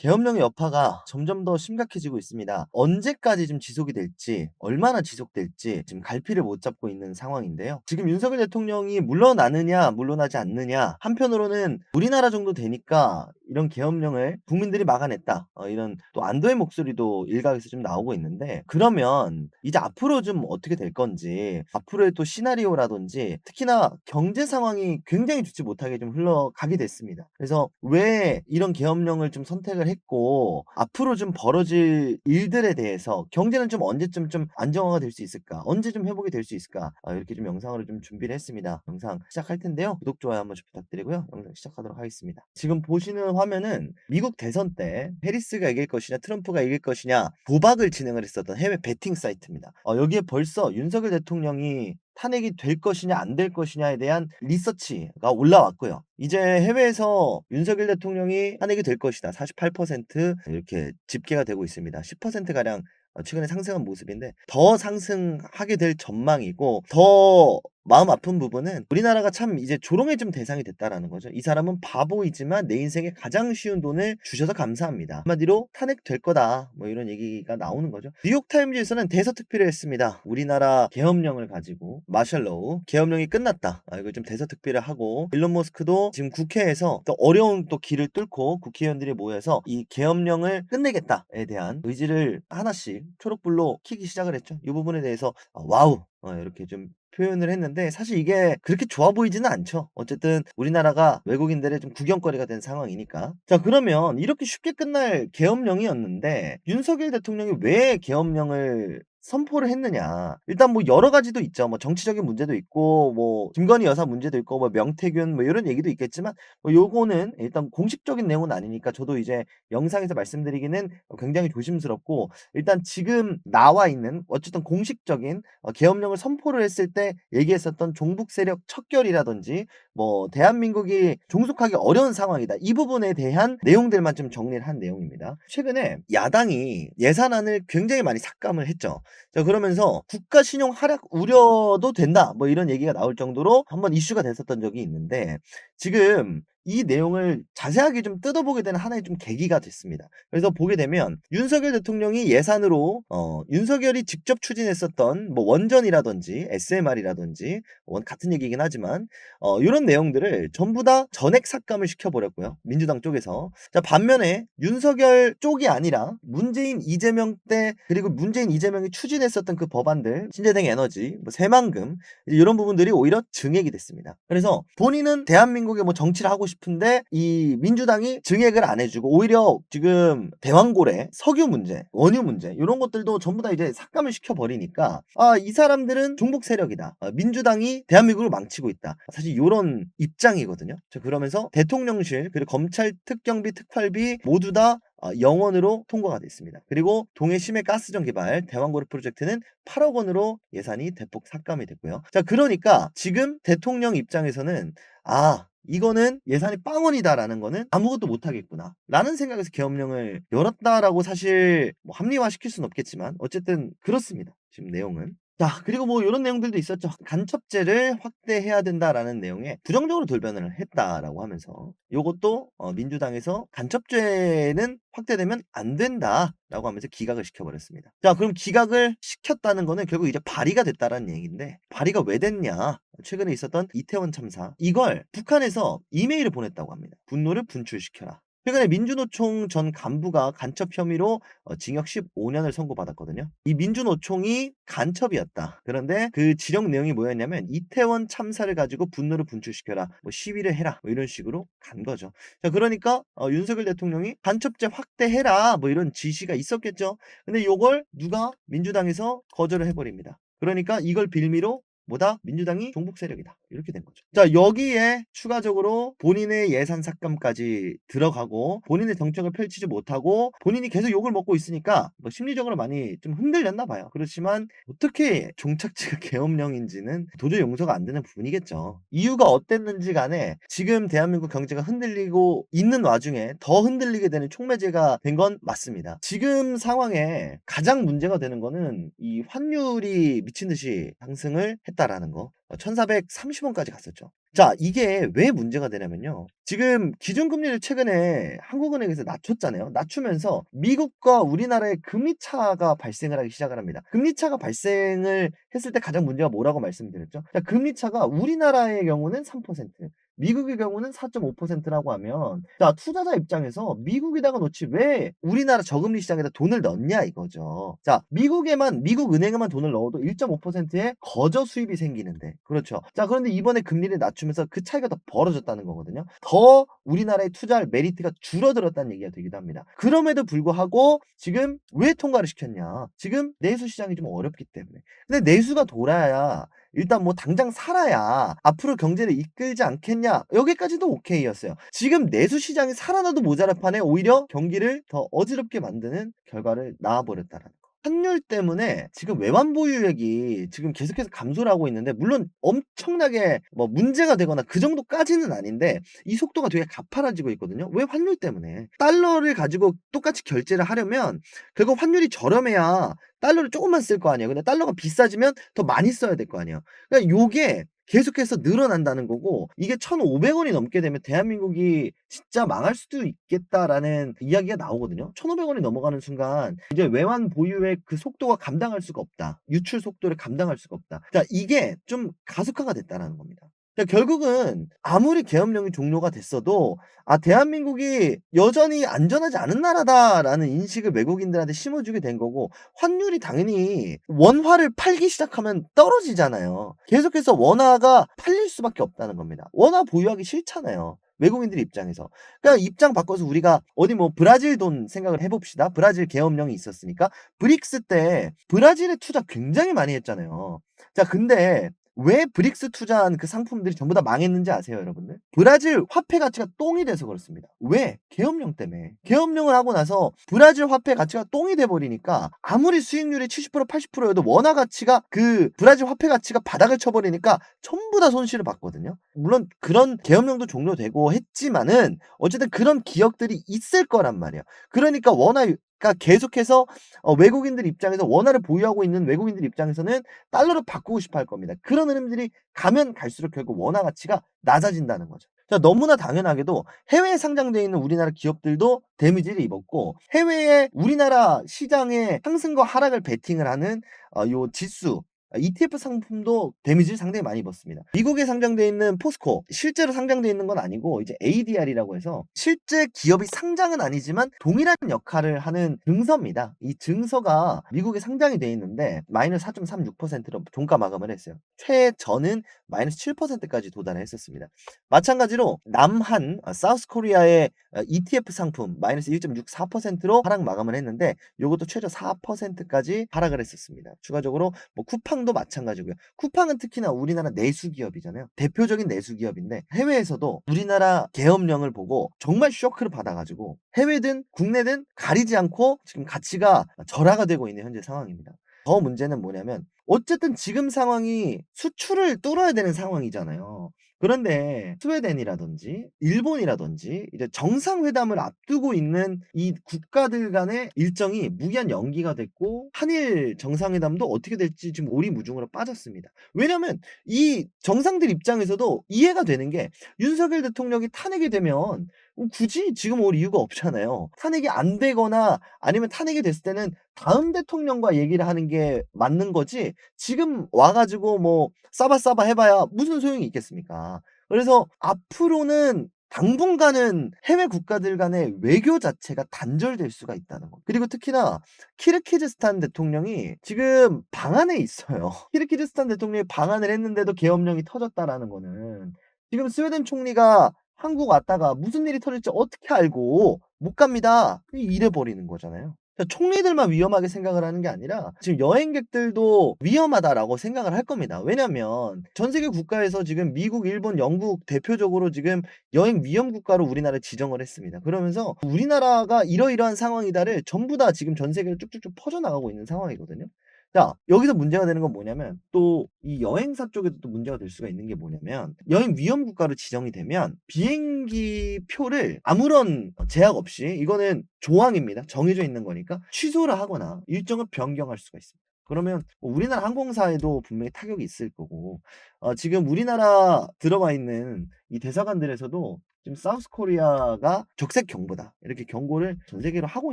계엄령의 여파가 점점 더 심각해지고 있습니다. 언제까지 좀 지속이 될지, 얼마나 지속될지 지금 갈피를 못 잡고 있는 상황인데요. 지금 윤석열 대통령이 물러나느냐, 물러나지 않느냐, 한편으로는 우리나라 정도 되니까 이런 계엄령을 국민들이 막아냈다. 어, 이런 또 안도의 목소리도 일각에서 좀 나오고 있는데, 그러면 이제 앞으로 좀 어떻게 될 건지, 앞으로의 또 시나리오라든지, 특히나 경제 상황이 굉장히 좋지 못하게 좀 흘러가게 됐습니다. 그래서 왜 이런 계엄령을 좀 선택을 했고, 앞으로 좀 벌어질 일들에 대해서 경제는 좀 언제쯤 좀 안정화가 될 수 있을까? 언제 좀 회복이 될 수 있을까? 아, 이렇게 좀 영상으로 좀 준비를 했습니다. 영상 시작할 텐데요. 구독, 좋아요 한번 좀 부탁드리고요. 영상 시작하도록 하겠습니다. 지금 보시는 화면은 미국 대선 때 해리스가 이길 것이냐, 트럼프가 이길 것이냐 도박을 진행을 했었던 해외 베팅 사이트입니다. 어, 여기에 벌써 윤석열 대통령이 탄핵이 될 것이냐 안 될 것이냐에 대한 리서치가 올라왔고요. 이제 해외에서 윤석열 대통령이 탄핵이 될 것이다. 48% 이렇게 집계가 되고 있습니다. 10%가량 어, 최근에 상승한 모습인데 더 상승하게 될 전망이고 더 마음 아픈 부분은 우리나라가 참 이제 조롱의 좀 대상이 됐다라는 거죠. 이 사람은 바보이지만 내 인생에 가장 쉬운 돈을 주셔서 감사합니다. 한마디로 탄핵될 거다. 뭐 이런 얘기가 나오는 거죠. 뉴욕타임즈에서는 대서특필을 했습니다. 우리나라 계엄령을 가지고 마셜로우 계엄령이 끝났다. 아, 이거 좀 대서특필을 하고 일론 머스크도 지금 국회에서 또 어려운 또 길을 뚫고 국회의원들이 모여서 이 계엄령을 끝내겠다에 대한 의지를 하나씩 초록불로 키기 시작을 했죠. 이 부분에 대해서 아, 와우 어, 이렇게 좀 표현을 했는데 사실 이게 그렇게 좋아 보이지는 않죠. 어쨌든 우리나라가 외국인들의 좀 구경거리가 된 상황이니까. 자 그러면 이렇게 쉽게 끝날 계엄령이었는데 윤석열 대통령이 왜 계엄령을 선포를 했느냐. 일단 뭐 여러 가지도 있죠. 뭐 정치적인 문제도 있고 뭐 김건희 여사 문제도 있고 뭐 명태균 뭐 이런 얘기도 있겠지만 뭐 요거는 일단 공식적인 내용은 아니니까 저도 이제 영상에서 말씀드리기는 굉장히 조심스럽고 일단 지금 나와 있는 어쨌든 공식적인 어 계엄령을 선포를 했을 때 얘기했었던 종북 세력 척결이라든지 뭐 대한민국이 종속하기 어려운 상황이다. 이 부분에 대한 내용들만 좀 정리를 한 내용입니다. 최근에 야당이 예산안을 굉장히 많이 삭감을 했죠. 자 그러면서 국가 신용 하락 우려도 된다. 뭐 이런 얘기가 나올 정도로 한번 이슈가 됐었던 적이 있는데 지금 이 내용을 자세하게 좀 뜯어보게 되는 하나의 좀 계기가 됐습니다. 그래서 보게 되면 윤석열 대통령이 예산으로 어 윤석열이 직접 추진했었던 뭐 원전이라든지 SMR이라든지 원 같은 얘기긴 하지만 어 요런 내용들을 전부 다 전액 삭감을 시켜 버렸고요. 민주당 쪽에서. 자 반면에 윤석열 쪽이 아니라 문재인 이재명 때 그리고 문재인 이재명이 추진했었던 그 법안들 신재생 에너지 뭐 새만금 이런 부분들이 오히려 증액이 됐습니다. 그래서 본인은 대한민국의 뭐 정치를 하고 싶 은데 이 민주당이 증액을 안 해주고 오히려 지금 대왕고래 석유 문제, 원유 문제 이런 것들도 전부 다 이제 삭감을 시켜 버리니까 아 이 사람들은 종북 세력이다. 아, 민주당이 대한민국을 망치고 있다. 사실 이런 입장이거든요. 자, 그러면서 대통령실 그리고 검찰 특경비 특활비 모두 다 어, 영원으로 통과가 됐습니다. 그리고 동해 심해 가스전 개발 대왕고래 프로젝트는 8억 원으로 예산이 대폭 삭감이 됐고요. 자, 그러니까 지금 대통령 입장에서는 아 이거는 예산이 빵원이다라는 거는 아무것도 못하겠구나 라는 생각에서 계엄령을 열었다라고 사실 뭐 합리화시킬 수는 없겠지만 어쨌든 그렇습니다. 지금 내용은. 자 그리고 뭐 이런 내용들도 있었죠. 간첩죄를 확대해야 된다라는 내용에 부정적으로 돌변을 했다라고 하면서 요것도 어 민주당에서 간첩죄는 확대되면 안 된다라고 하면서 기각을 시켜버렸습니다. 자 그럼 기각을 시켰다는 거는 결국 이제 발의가 됐다라는 얘기인데 발의가 왜 됐냐 최근에 있었던 이태원 참사 이걸 북한에서 이메일을 보냈다고 합니다. 분노를 분출시켜라. 최근에 민주노총 전 간부가 간첩 혐의로 어 징역 15년을 선고받았거든요. 이 민주노총이 간첩이었다. 그런데 그 지령 내용이 뭐였냐면 이태원 참사를 가지고 분노를 분출시켜라. 뭐 시위를 해라. 뭐 이런 식으로 간 거죠. 자, 그러니까 어 윤석열 대통령이 간첩죄 확대해라. 뭐 이런 지시가 있었겠죠. 근데 요걸 누가 민주당에서 거절을 해 버립니다. 그러니까 이걸 빌미로 뭐다? 민주당이 종북 세력이다. 이렇게 된 거죠. 자, 여기에 추가적으로 본인의 예산 삭감까지 들어가고 본인의 정책을 펼치지 못하고 본인이 계속 욕을 먹고 있으니까 뭐 심리적으로 많이 좀 흔들렸나 봐요. 그렇지만 어떻게 종착지가 계엄령인지는 도저히 용서가 안 되는 부분이겠죠. 이유가 어땠는지 간에 지금 대한민국 경제가 흔들리고 있는 와중에 더 흔들리게 되는 촉매제가 된 건 맞습니다. 지금 상황에 가장 문제가 되는 거는 이 환율이 미친 듯이 상승을 했다. 낮췄다라는 거. 어1,430 원까지 갔었죠. 자 이게 왜 문제가 되냐면요. 지금 기준금리를 최근에 한국은행에서 낮췄잖아요. 낮추면서 미국과 우리나라의 금리 차가 발생을 하기 시작을 합니다. 금리 차가 발생을 했을 때 가장 문제가 뭐라고 말씀드렸죠? 자 금리 차가 우리나라의 경우는 3% 미국의 경우는 4.5%라고 하면 자 투자자 입장에서 미국에다가 놓지 왜 우리나라 저금리 시장에다 돈을 넣냐 이거죠. 자 미국에만 미국 은행에만 돈을 넣어도 1.5%의 거저 수입이 생기는데 그렇죠. 자 그런데 이번에 금리를 낮추면서 그 차이가 더 벌어졌다는 거거든요. 더 우리나라의 투자할 메리트가 줄어들었다는 얘기가 되기도 합니다. 그럼에도 불구하고 지금 왜 통과를 시켰냐? 지금 내수 시장이 좀 어렵기 때문에. 근데 내수가 돌아야 일단 뭐 당장 살아야 앞으로 경제를 이끌지 않겠냐 여기까지도 오케이였어요. 지금 내수 시장이 살아나도 모자랄 판에 오히려 경기를 더 어지럽게 만드는 결과를 낳아버렸다라는 거. 환율 때문에 지금 외환 보유액이 지금 계속해서 감소를 하고 있는데 물론 엄청나게 뭐 문제가 되거나 그 정도까지는 아닌데 이 속도가 되게 가파라지고 있거든요. 왜 환율 때문에. 달러를 가지고 똑같이 결제를 하려면 결국 환율이 저렴해야 달러를 조금만 쓸 거 아니에요. 근데 달러가 비싸지면 더 많이 써야 될 거 아니에요. 그러니까 요게 계속해서 늘어난다는 거고 이게 1,500원이 넘게 되면 대한민국이 진짜 망할 수도 있겠다라는 이야기가 나오거든요. 1,500원이 넘어가는 순간 이제 외환 보유액 그 속도가 감당할 수가 없다. 유출 속도를 감당할 수가 없다. 자, 이게 좀 가속화가 됐다라는 겁니다. 자, 결국은 아무리 계엄령이 종료가 됐어도 아 대한민국이 여전히 안전하지 않은 나라다라는 인식을 외국인들한테 심어주게 된 거고 환율이 당연히 원화를 팔기 시작하면 떨어지잖아요. 계속해서 원화가 팔릴 수밖에 없다는 겁니다. 원화 보유하기 싫잖아요. 외국인들 입장에서. 그러니까 입장 바꿔서 우리가 어디 뭐 브라질 돈 생각을 해봅시다. 브라질 계엄령이 있었으니까 브릭스 때 브라질에 투자 굉장히 많이 했잖아요. 자, 근데 왜 브릭스 투자한 그 상품들이 전부 다 망했는지 아세요, 여러분들? 브라질 화폐 가치가 똥이 돼서 그렇습니다. 왜? 계엄령 때문에. 계엄령을 하고 나서 브라질 화폐 가치가 똥이 돼 버리니까 아무리 수익률이 70% 80%여도 원화 가치가 그 브라질 화폐 가치가 바닥을 쳐 버리니까 전부 다 손실을 봤거든요. 물론 그런 계엄령도 종료되고 했지만은 어쨌든 그런 기억들이 있을 거란 말이에요. 그러니까 원화 그러니까 계속해서 어 외국인들 입장에서 원화를 보유하고 있는 외국인들 입장에서는 달러로 바꾸고 싶어 할 겁니다. 그런 흐름들이 가면 갈수록 결국 원화 가치가 낮아진다는 거죠. 자, 너무나 당연하게도 해외에 상장되어 있는 우리나라 기업들도 데미지를 입었고 해외에 우리나라 시장의 상승과 하락을 베팅을 하는 어, 요 지수 ETF 상품도 데미지를 상당히 많이 입었습니다. 미국에 상장되어 있는 포스코 실제로 상장되어 있는 건 아니고 이제 ADR이라고 해서 실제 기업이 상장은 아니지만 동일한 역할을 하는 증서입니다. 이 증서가 미국에 상장이 되어 있는데 마이너스 4.36%로 종가 마감을 했어요. 최저는 마이너스 7%까지 도달을 했었습니다. 마찬가지로 남한 사우스 코리아의 ETF 상품 마이너스 1.64%로 하락 마감을 했는데 이것도 최저 4%까지 하락을 했었습니다. 추가적으로 뭐 쿠팡 쿠팡도 마찬가지고요. 쿠팡은 특히나 우리나라 내수 기업이잖아요. 대표적인 내수 기업인데 해외에서도 우리나라 계엄령을 보고 정말 쇼크를 받아가지고 해외든 국내든 가리지 않고 지금 가치가 절하가 되고 있는 현재 상황입니다. 더 문제는 뭐냐면 어쨌든 지금 상황이 수출을 뚫어야 되는 상황이잖아요. 그런데 스웨덴이라든지 일본이라든지 이제 정상회담을 앞두고 있는 이 국가들 간의 일정이 무기한 연기가 됐고 한일 정상회담도 어떻게 될지 지금 오리무중으로 빠졌습니다. 왜냐면 이 정상들 입장에서도 이해가 되는 게 윤석열 대통령이 탄핵이 되면 굳이 지금 올 이유가 없잖아요. 탄핵이 안 되거나 아니면 탄핵이 됐을 때는 다음 대통령과 얘기를 하는 게 맞는 거지 지금 와 가지고 뭐 싸바싸바 해 봐야 무슨 소용이 있겠습니까? 그래서 앞으로는 당분간은 해외 국가들 간의 외교 자체가 단절될 수가 있다는 거. 그리고 특히나 키르키즈스탄 대통령이 지금 방안에 있어요. 키르키즈스탄 대통령이 방안을 했는데도 계엄령이 터졌다라는 거는 지금 스웨덴 총리가 한국 왔다가 무슨 일이 터질지 어떻게 알고 못 갑니다. 이래 버리는 거잖아요. 총리들만 위험하게 생각을 하는 게 아니라 지금 여행객들도 위험하다라고 생각을 할 겁니다. 왜냐면 전 세계 국가에서 지금 미국, 일본, 영국 대표적으로 지금 여행 위험 국가로 우리나라를 지정을 했습니다. 그러면서 우리나라가 이러이러한 상황이다를 전부 다 지금 전 세계로 쭉쭉쭉 퍼져나가고 있는 상황이거든요. 자, 여기서 문제가 되는 건 뭐냐면 또 이 여행사 쪽에도 또 문제가 될 수가 있는 게 뭐냐면 여행 위험 국가로 지정이 되면 비행기 표를 아무런 제약 없이 이거는 조항입니다. 정해져 있는 거니까 취소를 하거나 일정을 변경할 수가 있습니다. 그러면 뭐 우리나라 항공사에도 분명히 타격이 있을 거고 어 지금 우리나라 들어와 있는 이 대사관들에서도 지금 사우스 코리아가 적색 경보다 이렇게 경고를 전 세계로 하고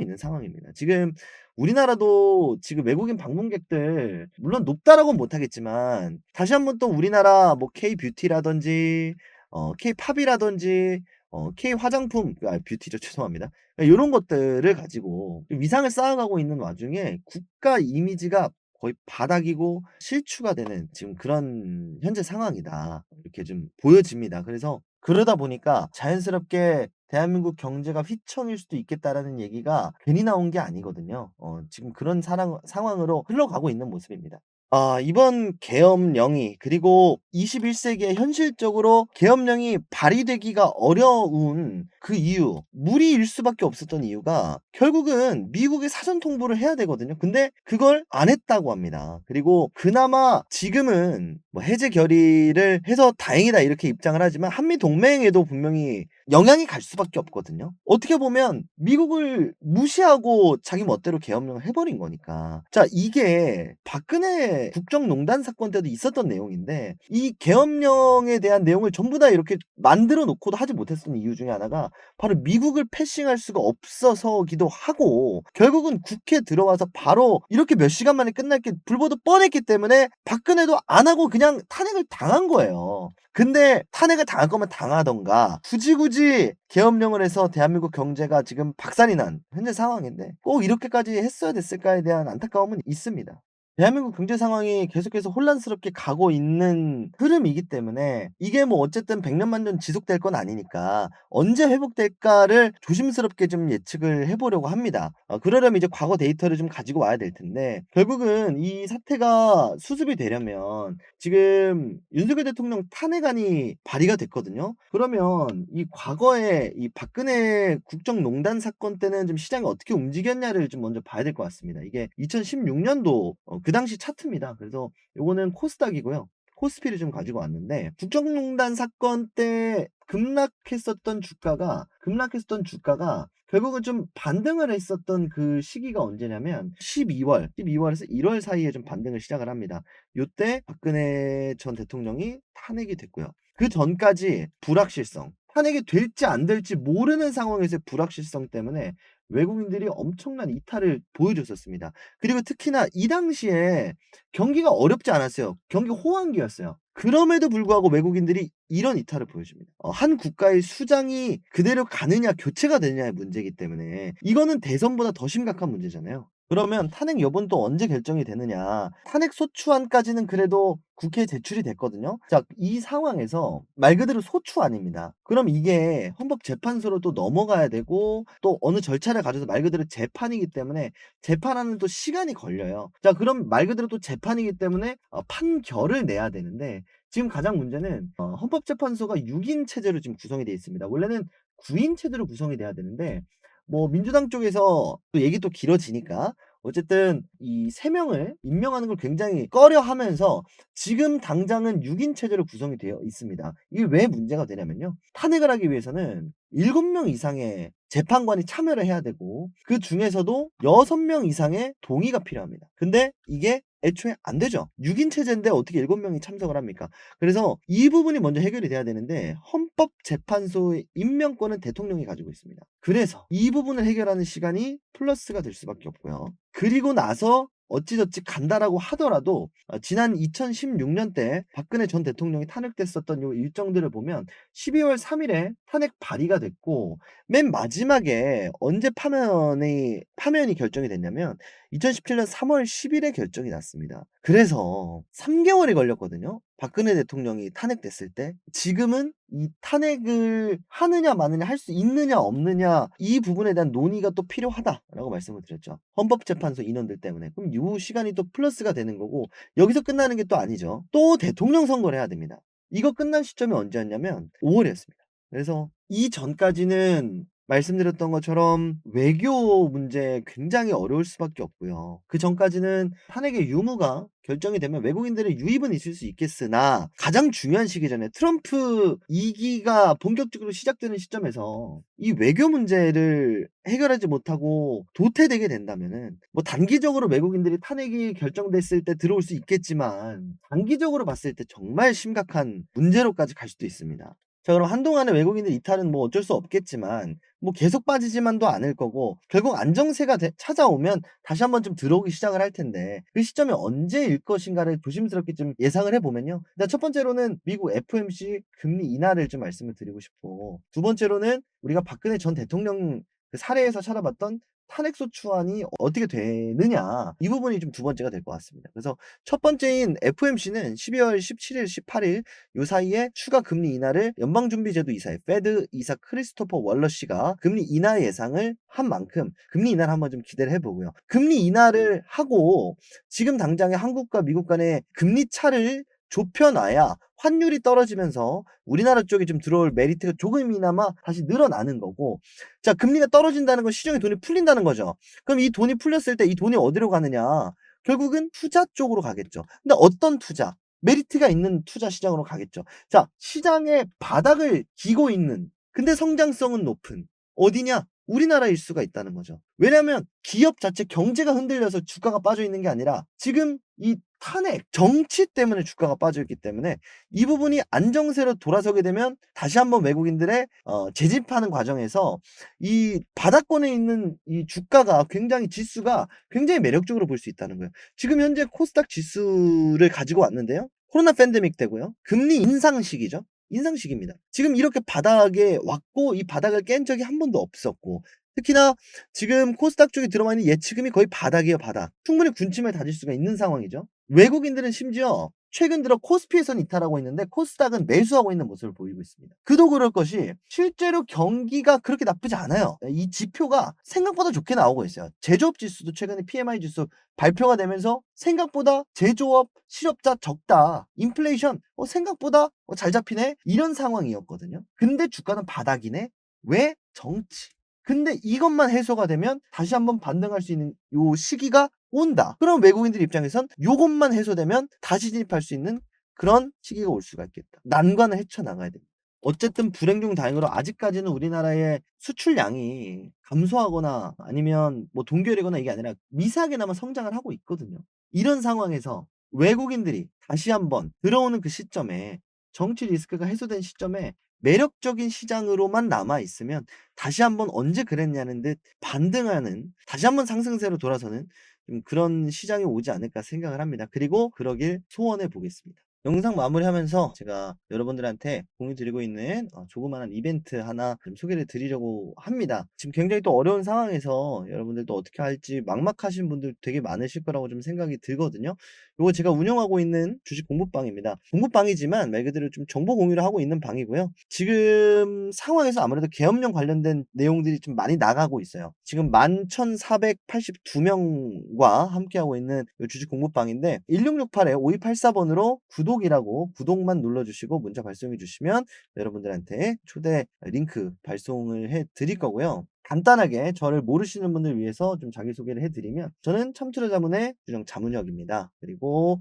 있는 상황입니다. 지금 우리나라도 지금 외국인 방문객들 물론 높다라고는 못하겠지만 다시 한번 또 우리나라 뭐 K-뷰티라든지 어 K-팝이라든지 어 K-화장품 아 뷰티죠. 죄송합니다. 요런 것들을 가지고 좀 위상을 쌓아가고 있는 와중에 국가 이미지가 거의 바닥이고 실추가 되는 지금 그런 현재 상황이다. 이렇게 좀 보여집니다. 그래서 그러다 보니까 자연스럽게 '대한민국 경제가 휘청일 수도 있겠다.'라는 얘기가 괜히 나온 게 아니거든요. 어 지금 그런 사랑 상황으로 흘러가고 있는 모습입니다. 아 이번 계엄령이 그리고 21 세기에 현실적으로 계엄령이 발의되기가 어려운 그 이유 무리일 수밖에 없었던 이유가 결국은 미국에 사전 통보를 해야 되거든요. 근데 그걸 안 했다고 합니다. 그리고 그나마 지금은 뭐 "해제 결의를 해서 다행이다." 이렇게 입장을 하지만 한미 동맹에도 분명히 영향이 갈 수밖에 없거든요. 어떻게 보면 미국을 무시하고 자기 멋대로 계엄령을 해 버린 거니까. 자 이게 박근혜 국정농단 사건 때도 있었던 내용인데 이 계엄령에 대한 내용을 전부 다 이렇게 만들어 놓고도 하지 못했었던 이유 중에 하나가 바로 미국을 패싱할 수가 없어서기도 하고 결국은 국회에 들어와서 바로 이렇게 몇 시간 만에 끝날 게 불보듯 뻔했기 때문에 박근혜도 안 하고 그냥 탄핵을 당한 거예요. 근데 탄핵을 당할 거면 당하던가 굳이 굳이 계엄령을 해서 대한민국 경제가 지금 박살이 난 현재 상황인데 꼭 이렇게까지 했어야 됐을까에 대한 안타까움은 있습니다. 대한민국 경제 상황이 계속해서 혼란스럽게 가고 있는 흐름이기 때문에 이게 뭐 어쨌든 100년 만년 지속될 건 아니니까 언제 회복될까를 조심스럽게 좀 예측을 해 보려고 합니다. 어 그러려면 이제 과거 데이터를 좀 가지고 와야 될 텐데 결국은 이 사태가 수습이 되려면 지금 윤석열 대통령 탄핵안이 발의가 됐거든요. 그러면 이 과거에 이 박근혜 국정농단 사건 때는 좀 시장이 어떻게 움직였냐를 좀 먼저 봐야 될 것 같습니다. 이게 2016 년도 어그 당시 차트입니다. 그래서 요거는 코스닥이고요. 코스피를 좀 가지고 왔는데 국정농단 사건 때 급락했었던 주가가 급락했었던 주가가 결국은 좀 반등을 했었던 그 시기가 언제냐면 12월, 12월에서 1월 사이에 좀 반등을 시작을 합니다. 요때 박근혜 전 대통령이 탄핵이 됐고요. 그 전까지 불확실성, 탄핵이 될지 안 될지 모르는 상황에서의 불확실성 때문에 외국인들이 엄청난 이탈을 보여줬었습니다. 그리고 특히나 이 당시에 경기가 어렵지 않았어요. 경기 호황기였어요. 그럼에도 불구하고 외국인들이 이런 이탈을 보여줍니다. 어 한 국가의 수장이 그대로 가느냐 교체가 되느냐의 문제이기 때문에 이거는 대선보다 더 심각한 문제잖아요. 그러면 탄핵 여부는 또 언제 결정이 되느냐. 탄핵 소추안까지는 그래도 국회에 제출이 됐거든요. 자, 이 상황에서 말 그대로 소추안입니다. 그럼 이게 헌법재판소로 또 넘어가야 되고 또 어느 절차를 가져서 말 그대로 재판이기 때문에 재판하는 또 시간이 걸려요. 자, 그럼 말 그대로 또 재판이기 때문에 어 판결을 내야 되는데 지금 가장 문제는 어 헌법재판소가 6인 체제로 지금 구성이 되어 있습니다. 원래는 9인 체제로 구성이 돼야 되는데 뭐 민주당 쪽에서 또 얘기 또 길어지니까 어쨌든 이3 명을 임명하는 걸 굉장히 꺼려 하면서 지금 당장은 6인 체제로 구성이 되어 있습니다. 이게 왜 문제가 되냐면요. 탄핵을 하기 위해서는 7명 이상의 재판관이 참여를 해야 되고 그 중에서도 6명 이상의 동의가 필요합니다. 근데 이게 애초에 안 되죠. 6인 체제인데 어떻게 7명이 참석을 합니까? 그래서 이 부분이 먼저 해결이 돼야 되는데 헌법재판소의 임명권은 대통령이 가지고 있습니다. 그래서 이 부분을 해결하는 시간이 플러스가 될 수밖에 없고요. 그리고 나서 어찌저찌 간다라고 하더라도 어 지난 2016년 때 박근혜 전 대통령이 탄핵됐었던 요 일정들을 보면 12월 3일에 탄핵 발의가 됐고 맨 마지막에 언제 파면이 파면이 결정이 됐냐면 2017년 3월 10일에 결정이 났습니다. 그래서 3개월이 걸렸거든요. 박근혜 대통령이 탄핵됐을 때. 지금은 이 탄핵을 하느냐 마느냐 할 수 있느냐 없느냐 이 부분에 대한 논의가 또 필요하다라고 말씀을 드렸죠. 헌법재판소 인원들 때문에. 그럼 요 시간이 또 플러스가 되는 거고 여기서 끝나는 게 또 아니죠. 또 대통령 선거를 해야 됩니다. 이거 끝난 시점이 언제였냐면 5 월이었습니다. 그래서 이 전까지는 말씀드렸던 것처럼 외교 문제 굉장히 어려울 수밖에 없고요. 그 전까지는 탄핵의 유무가 결정이 되면 외국인들의 유입은 있을 수 있겠으나 가장 중요한 시기잖아요. 트럼프 2기가 본격적으로 시작되는 시점에서 이 외교 문제를 해결하지 못하고 도태되게 된다면은 뭐 단기적으로 외국인들이 탄핵이 결정됐을 때 들어올 수 있겠지만 단기적으로 봤을 때 정말 심각한 문제로까지 갈 수도 있습니다. 자 그럼 한동안의 외국인들 이탈은 뭐 어쩔 수 없겠지만 뭐 계속 빠지지만도 않을 거고 결국 안정세가 되 찾아오면 다시 한번 좀 들어오기 시작을 할 텐데 그 시점이 언제일 것인가를 조심스럽게 좀 예상을 해 보면요. 일단 첫 번째로는 미국 FOMC 금리 인하를 좀 말씀을 드리고 싶고 두 번째로는 우리가 박근혜 전 대통령 그 사례에서 찾아봤던 탄핵소 추안이 어떻게 되느냐 이 부분이 좀 두 번째가 될 것 같습니다. 그래서 첫 번째인 FOMC는 12월 17일, 18일 요 사이에 추가 금리 인하를 연방준비제도 이사의 페드 이사 크리스토퍼 월러 씨가 금리 인하 예상을 한 만큼 금리 인하를 한번 좀 기대를 해보고요. 금리 인하를 하고 지금 당장에 한국과 미국 간의 금리 차를 좁혀놔야 환율이 떨어지면서 우리나라 쪽에 좀 들어올 메리트가 조금이나마 다시 늘어나는 거고 자 금리가 떨어진다는 건 시중에 돈이 풀린다는 거죠. 그럼 이 돈이 풀렸을 때 이 돈이 어디로 가느냐 결국은 투자 쪽으로 가겠죠. 근데 어떤 투자? 메리트가 있는 투자 시장으로 가겠죠. 자 시장의 바닥을 기고 있는 근데 성장성은 높은 어디냐? 우리나라일 수가 있다는 거죠. 왜냐하면 기업 자체 경제가 흔들려서 주가가 빠져 있는 게 아니라 지금 이 탄핵, 정치 때문에 주가가 빠져 있기 때문에 이 부분이 안정세로 돌아서게 되면 다시 한번 외국인들의 어, 재집하는 과정에서 이 바닥권에 있는 이 주가가 굉장히 지수가 굉장히 매력적으로 볼 수 있다는 거예요. 지금 현재 코스닥 지수를 가지고 왔는데요. 코로나 팬데믹 때고요. 금리 인상 시기죠. 인상식입니다. 지금 이렇게 바닥에 왔고 이 바닥을 깬 적이 한 번도 없었고 특히나 지금 코스닥 쪽에 들어와 있는 예치금이 거의 바닥이에요, 바닥. 충분히 군침을 다질 수가 있는 상황이죠. 외국인들은 심지어 최근 들어 코스피에선 이탈하고 있는데 코스닥은 매수하고 있는 모습을 보이고 있습니다. 그도 그럴 것이 실제로 경기가 그렇게 나쁘지 않아요. 이 지표가 생각보다 좋게 나오고 있어요. 제조업 지수도 최근에 PMI 지수 발표가 되면서 생각보다 제조업 실업자 적다. 인플레이션 어, 생각보다 어, 잘 잡히네. 이런 상황이었거든요. 근데 주가는 바닥이네. 왜? 정치. 근데 이것만 해소가 되면 다시 한번 반등할 수 있는 요 시기가 온다. 그럼 외국인들 입장에선 요것만 해소되면 다시 진입할 수 있는 그런 시기가 올 수가 있겠다. 난관을 헤쳐나가야 됩니다. 어쨌든 불행 중 다행으로 아직까지는 우리나라의 수출량이 감소하거나 아니면 뭐 동결이거나 이게 아니라 미세하게나마 성장을 하고 있거든요. 이런 상황에서 외국인들이 다시 한번 들어오는 그 시점에 정치 리스크가 해소된 시점에 매력적인 시장으로만 남아 있으면 다시 한번 언제 그랬냐는 듯 반등하는 다시 한번 상승세로 돌아서는 좀 그런 시장이 오지 않을까 생각을 합니다. 그리고 그러길 소원해 보겠습니다. 영상 마무리하면서 제가 여러분들한테 공유 드리고 있는 어, 조그마한 이벤트 하나 좀 소개를 드리려고 합니다. 지금 굉장히 또 어려운 상황에서 여러분들도 어떻게 할지 막막하신 분들 되게 많으실 거라고 좀 생각이 들거든요. 요거 제가 운영하고 있는 주식 공부방입니다. 공부방이지만 말 그대로 좀 정보 공유를 하고 있는 방이고요. 지금 상황에서 아무래도 계엄령 관련된 내용들이 좀 많이 나가고 있어요. 지금 11,482명과 함께하고 있는 요 주식 공부방인데 1668에 5284번으로 구독 이라고 구독만 눌러주시고 문자 발송해 주시면 여러분들한테 초대 링크 발송을 해 드릴 거고요. 간단하게 저를 모르시는 분들 위해서 좀 자기소개를 해드리면 저는 첨투자자문의 유정 자문역입니다. 그리고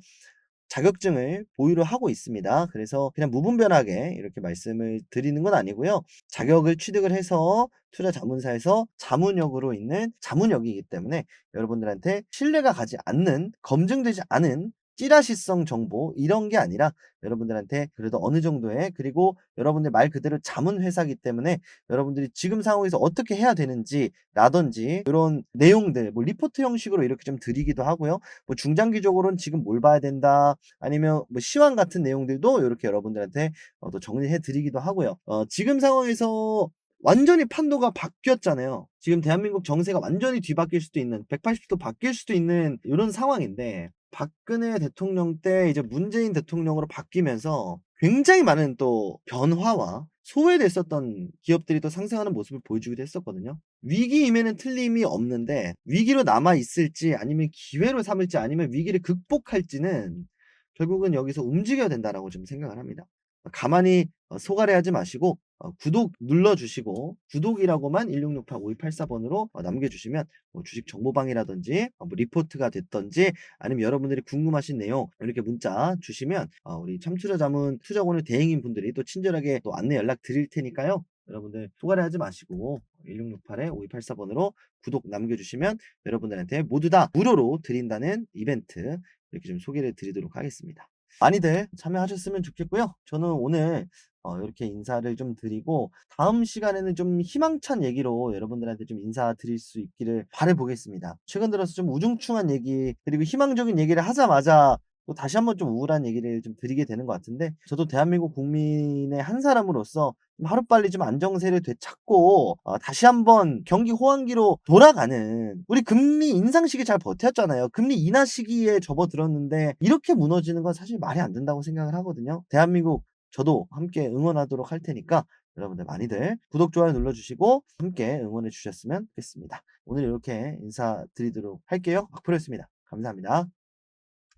자격증을 보유를 하고 있습니다. 그래서 그냥 무분별하게 이렇게 말씀을 드리는 건 아니고요. 자격을 취득을 해서 투자 자문사에서 자문역으로 있는 자문역이기 때문에 여러분들한테 신뢰가 가지 않는 검증되지 않은 찌라시성 정보 이런 게 아니라 여러분들한테 그래도 어느 정도의 그리고 여러분들 말 그대로 자문 회사기 때문에 여러분들이 지금 상황에서 어떻게 해야 되는지 라든지 이런 내용들 뭐 리포트 형식으로 이렇게 좀 드리기도 하고요. 뭐 중장기적으로는 지금 뭘 봐야 된다 아니면 뭐 시황 같은 내용들도 이렇게 여러분들한테 어, 또 정리해 드리기도 하고요. 어, 지금 상황에서 완전히 판도가 바뀌었잖아요. 지금 대한민국 정세가 완전히 뒤바뀔 수도 있는 180도 바뀔 수도 있는 이런 상황인데 박근혜 대통령 때 이제 문재인 대통령으로 바뀌면서 굉장히 많은 또 변화와 소외됐었던 기업들이 또 상승하는 모습을 보여주기도 했었거든요. 위기임에는 틀림이 없는데 위기로 남아 있을지 아니면 기회로 삼을지 아니면 위기를 극복할지는 결국은 여기서 움직여야 된다라고 좀 생각을 합니다. 가만히 어 소갈해하지 마시고 어 구독 눌러 주시고 구독이라고만 1668-5284번으로 어 남겨 주시면 뭐 주식 정보방이라든지 어뭐 리포트가 됐든지 아니면 여러분들이 궁금하신 내용 이렇게 문자 주시면 어 우리 참투자 자문 투자권을 대행인 분들이 또 친절하게 또 안내 연락 드릴 테니까요. 여러분들 소갈해하지 마시고 1668-5284번으로 구독 남겨 주시면 여러분들한테 모두 다 무료로 드린다는 이벤트 이렇게 좀 소개를 드리도록 하겠습니다. 많이들 참여하셨으면 좋겠고요. 저는 오늘 어 이렇게 인사를 좀 드리고 다음 시간에는 좀 희망찬 얘기로 여러분들한테 좀 인사드릴 수 있기를 바라 보겠습니다. 최근 들어서 좀 우중충한 얘기 그리고 희망적인 얘기를 하자마자 또 다시 한번 좀 우울한 얘기를 좀 드리게 되는 것 같은데 저도 대한민국 국민의 한 사람으로서 좀 하루빨리 좀 안정세를 되찾고 어 다시 한번 경기 호황기로 돌아가는 우리 금리 인상 시기 잘 버텼잖아요. 금리 인하 시기에 접어들었는데 이렇게 무너지는 건 사실 말이 안 된다고 생각을 하거든요. 대한민국 저도 함께 응원하도록 할 테니까 여러분들 많이들 구독, 좋아요 눌러 주시고 함께 응원해 주셨으면 좋겠습니다. 오늘 이렇게 인사드리도록 할게요. 박프로였습니다. 감사합니다.